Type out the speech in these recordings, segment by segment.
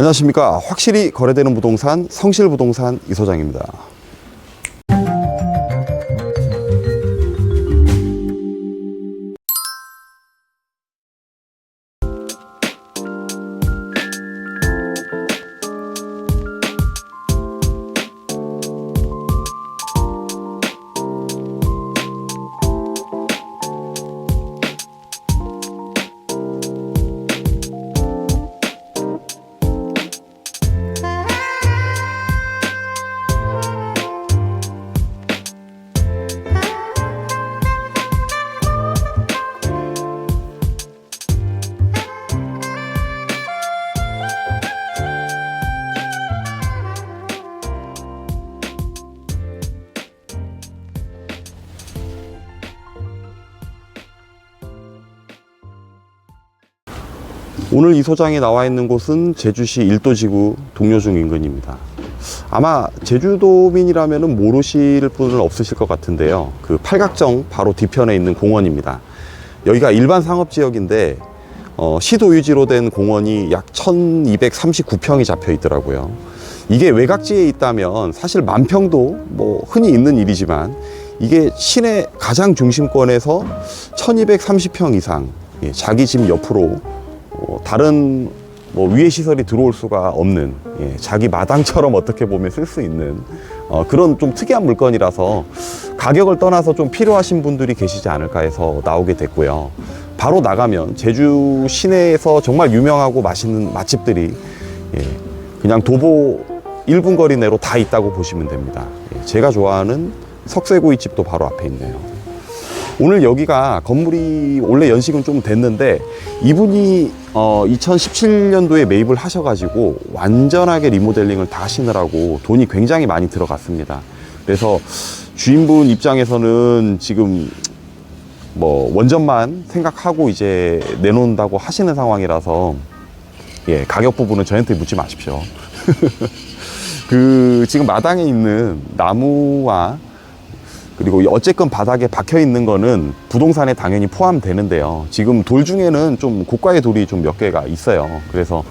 안녕하십니까. 확실히 거래되는 부동산 성실부동산 이소장입니다. 오늘 이 소장이 나와 있는 곳은 제주시 일도지구 동료중 인근입니다. 아마 제주도민이라면 모르실 분은 없으실 것 같은데요. 그 팔각정 바로 뒤편에 있는 공원입니다. 여기가 일반 상업지역인데 어, 시도 유지로 된 공원이 약 1239평이 잡혀 있더라고요. 이게 외곽지에 있다면 사실 만평도 뭐 흔히 있는 일이지만 이게 시내 가장 중심권에서 1230평 이상 예, 자기 집 옆으로 어, 다른 뭐 위해 시설이 들어올 수가 없는 예, 자기 마당처럼 어떻게 보면 쓸 수 있는 어, 그런 좀 특이한 물건이라서 가격을 떠나서 좀 필요하신 분들이 계시지 않을까 해서 나오게 됐고요. 바로 나가면 제주 시내에서 정말 유명하고 맛있는 맛집들이 예, 그냥 도보 1분 거리 내로 다 있다고 보시면 됩니다. 예, 제가 좋아하는 석쇠구이집도 바로 앞에 있네요. 오늘 여기가 건물이 원래 연식은 좀 됐는데 이분이 어 2017년도에 매입을 하셔가지고 완전하게 리모델링을 다 하시느라고 돈이 굉장히 많이 들어갔습니다. 그래서 주인분 입장에서는 지금 뭐 원전만 생각하고 이제 내놓는다고 하시는 상황이라서 예 가격 부분은 저한테 묻지 마십시오. 그 지금 마당에 있는 나무와 그리고 이 어쨌건 바닥에 박혀 있는 거는 부동산에 당연히 포함되는데요. 지금 돌 중에는 좀 고가의 돌이 좀 몇 개가 있어요. 그래서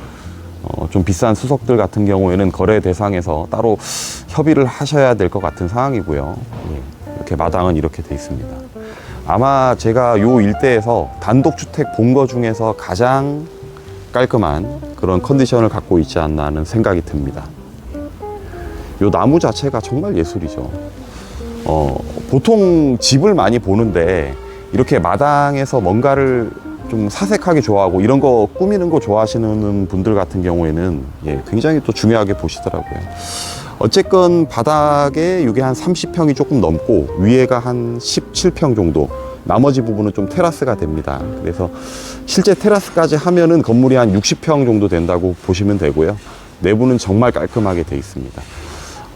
어, 좀 비싼 수석들 같은 경우에는 거래 대상에서 따로 협의를 하셔야 될 것 같은 상황이고요. 예, 이렇게 마당은 이렇게 돼 있습니다. 아마 제가 요 일대에서 단독주택 본 거 중에서 가장 깔끔한 그런 컨디션을 갖고 있지 않나 하는 생각이 듭니다. 요 나무 자체가 정말 예술이죠. 어, 보통 집을 많이 보는데 이렇게 마당에서 뭔가를 좀 사색하기 좋아하고 이런 거 꾸미는 거 좋아하시는 분들 같은 경우에는 예, 굉장히 또 중요하게 보시더라고요. 어쨌건 바닥에 이게 한 30평이 조금 넘고 위에가 한 17평 정도 나머지 부분은 좀 테라스가 됩니다. 그래서 실제 테라스까지 하면은 건물이 한 60평 정도 된다고 보시면 되고요. 내부는 정말 깔끔하게 돼 있습니다.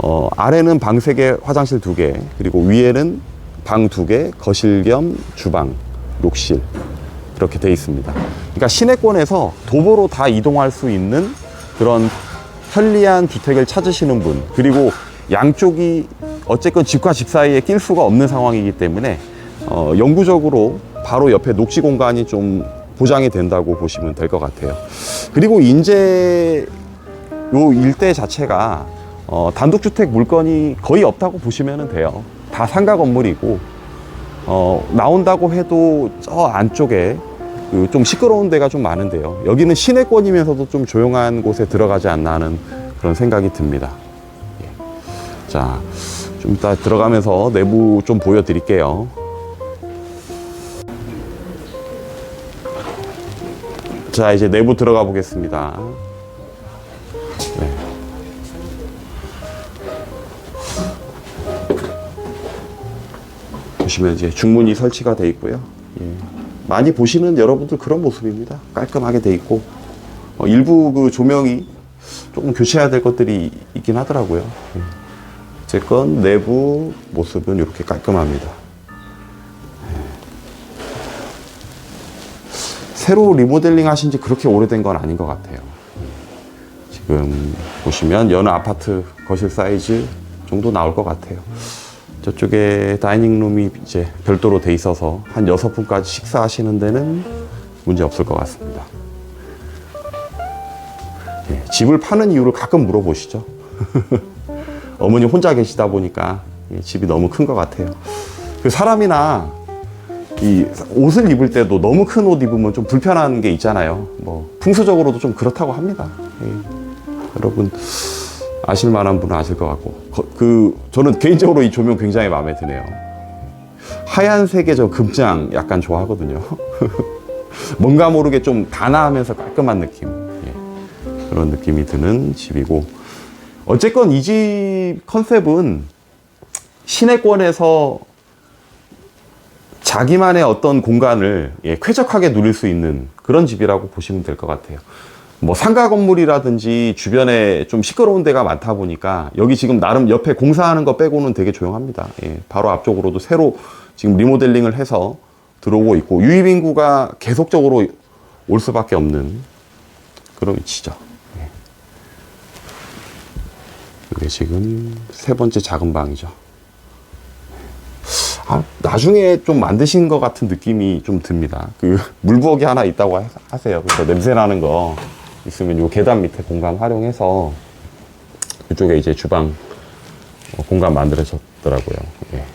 어, 아래는 방 3개, 화장실 2개, 그리고 위에는 방 2개, 거실 겸 주방, 욕실. 이렇게 돼 있습니다. 그러니까 시내권에서 도보로 다 이동할 수 있는 그런 편리한 주택을 찾으시는 분, 그리고 양쪽이 어쨌건 집과 집 사이에 낄 수가 없는 상황이기 때문에 어, 영구적으로 바로 옆에 녹지 공간이 좀 보장이 된다고 보시면 될 것 같아요. 그리고 이제 요 일대 자체가 어, 단독주택 물건이 거의 없다고 보시면 돼요. 다 상가 건물이고, 어, 나온다고 해도 저 안쪽에 그 좀 시끄러운 데가 좀 많은데요. 여기는 시내권이면서도 좀 조용한 곳에 들어가지 않나 하는 그런 생각이 듭니다. 예. 자, 좀 이따 들어가면서 내부 좀 보여드릴게요. 자, 이제 내부 들어가 보겠습니다. 네. 보시면 이제 중문이 설치가 되어 있고요. 예. 많이 보시는 여러분들 그런 모습입니다. 깔끔하게 되어 있고 어, 일부 그 조명이 조금 교체해야 될 것들이 있긴 하더라고요. 예. 어쨌건 내부 모습은 이렇게 깔끔합니다. 예. 새로 리모델링 하신 지 그렇게 오래된 건 아닌 것 같아요. 지금 보시면 여느 아파트 거실 사이즈 정도 나올 것 같아요. 저쪽에 다이닝룸이 이제 별도로 돼 있어서 한 여섯 분까지 식사하시는 데는 문제 없을 것 같습니다. 예, 집을 파는 이유를 가끔 물어보시죠. 어머니 혼자 계시다 보니까 이 집이 너무 큰 것 같아요. 그 사람이나 이 옷을 입을 때도 너무 큰 옷 입으면 좀 불편한 게 있잖아요. 뭐 풍수적으로도 좀 그렇다고 합니다. 예. 여러분 아실 만한 분은 아실 것 같고 거- 그 저는 개인적으로 이 조명 굉장히 마음에 드네요. 하얀색의 저 금장 약간 좋아하거든요. 뭔가 모르게 좀 단아하면서 깔끔한 느낌. 예. 그런 느낌이 드는 집이고 어쨌건 이 집 컨셉은 시내권에서 자기만의 어떤 공간을 예, 쾌적하게 누릴 수 있는 그런 집이라고 보시면 될 것 같아요. 뭐 상가 건물이라든지 주변에 좀 시끄러운 데가 많다 보니까 여기 지금 나름 옆에 공사하는 거 빼고는 되게 조용합니다. 예, 바로 앞쪽으로도 새로 지금 리모델링을 해서 들어오고 있고 유입 인구가 계속적으로 올 수밖에 없는 그런 위치죠. 예. 이게 지금 세 번째 작은 방이죠. 아, 나중에 좀 만드신 것 같은 느낌이 좀 듭니다. 그 물부엌이 하나 있다고 하- 하세요. 그래서 냄새 나는 거 있으면 요 계단 밑에 공간 활용해서 이쪽에 이제 주방 어, 공간 만들어졌더라고요. 예.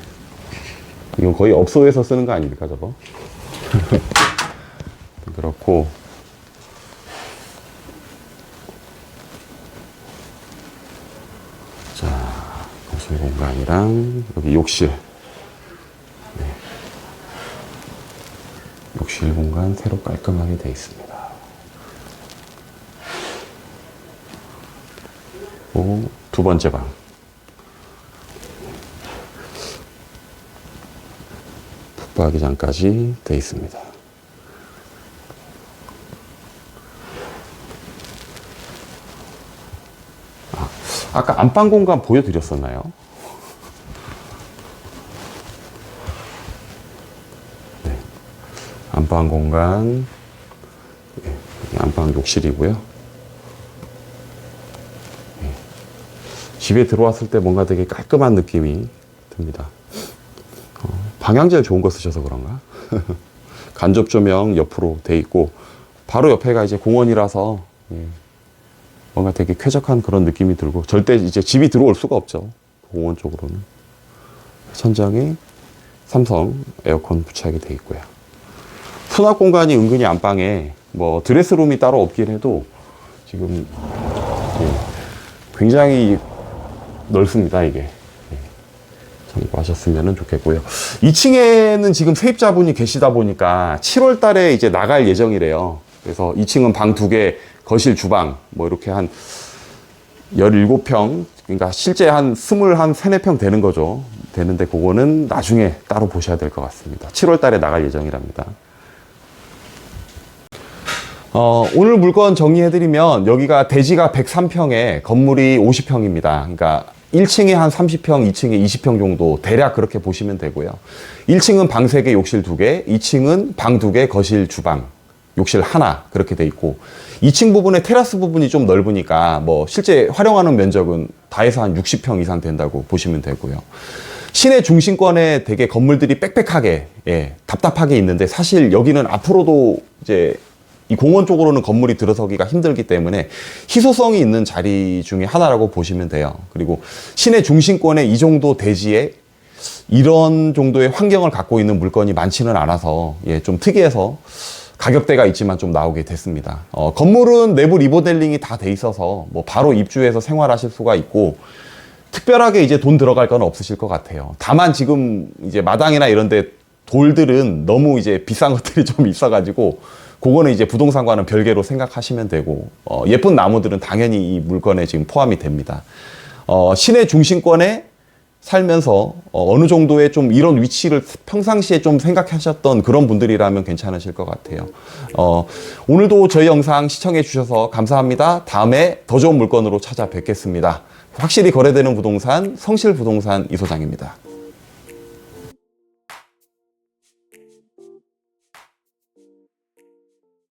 이건 거의 업소에서 쓰는 거 아닙니까, 저거? 그렇고 자, 거실 공간이랑 여기 욕실. 욕실 공간 새로 깔끔하게 되어 있습니다. 그리고 두 번째 방. 붙박이장까지 되어 있습니다. 아, 아까 안방 공간 보여드렸었나요? 안방 공간, 예, 안방 욕실이고요. 집에 들어왔을 때 뭔가 되게 깔끔한 느낌이 듭니다. 어, 방향제를 좋은 거 쓰셔서 그런가? 간접 조명 옆으로 돼 있고 바로 옆에가 이제 공원이라서 예, 뭔가 되게 쾌적한 그런 느낌이 들고 절대 이제 집이 들어올 수가 없죠. 공원 쪽으로는 천장에 삼성 에어컨 부착이 돼 있고요. 수납 공간이 은근히 안방에 뭐 드레스룸이 따로 없긴 해도 지금 예, 굉장히 넓습니다 이게. 예, 참고하셨으면 좋겠고요. 2층에는 지금 세입자분이 계시다 보니까 7월 달에 이제 나갈 예정이래요. 그래서 2층은 방 두 개 거실 주방 뭐 이렇게 한 17평 그러니까 실제 한 20, 한 3, 4평 되는 거죠. 되는데 그거는 나중에 따로 보셔야 될 것 같습니다. 7월 달에 나갈 예정이랍니다. 어, 오늘 물건 정리해드리면 여기가 대지가 103평에 건물이 50평입니다. 그러니까 1층에 한 30평, 2층에 20평 정도 대략 그렇게 보시면 되고요. 1층은 방 3개, 욕실 2개, 2층은 방 2개, 거실, 주방, 욕실 하나 그렇게 돼 있고 2층 부분에 테라스 부분이 좀 넓으니까 뭐 실제 활용하는 면적은 다 해서 한 60평 이상 된다고 보시면 되고요. 시내 중심권에 되게 건물들이 빽빽하게 예, 답답하게 있는데 사실 여기는 앞으로도 이제 이 공원 쪽으로는 건물이 들어서기가 힘들기 때문에 희소성이 있는 자리 중에 하나라고 보시면 돼요. 그리고 시내 중심권에 이 정도 대지에 이런 정도의 환경을 갖고 있는 물건이 많지는 않아서 예, 좀 특이해서 가격대가 있지만 좀 나오게 됐습니다. 어, 건물은 내부 리모델링이 다 돼 있어서 뭐 바로 입주해서 생활하실 수가 있고 특별하게 이제 돈 들어갈 건 없으실 것 같아요. 다만 지금 이제 마당이나 이런 데 돌들은 너무 이제 비싼 것들이 좀 있어가지고 그거는 이제 부동산과는 별개로 생각하시면 되고 어, 예쁜 나무들은 당연히 이 물건에 지금 포함이 됩니다. 어, 시내 중심권에 살면서 어, 어느 정도의 좀 이런 위치를 평상시에 좀 생각하셨던 그런 분들이라면 괜찮으실 것 같아요. 어, 오늘도 저희 영상 시청해 주셔서 감사합니다. 다음에 더 좋은 물건으로 찾아뵙겠습니다. 확실히 거래되는 부동산 성실 부동산 이 소장입니다.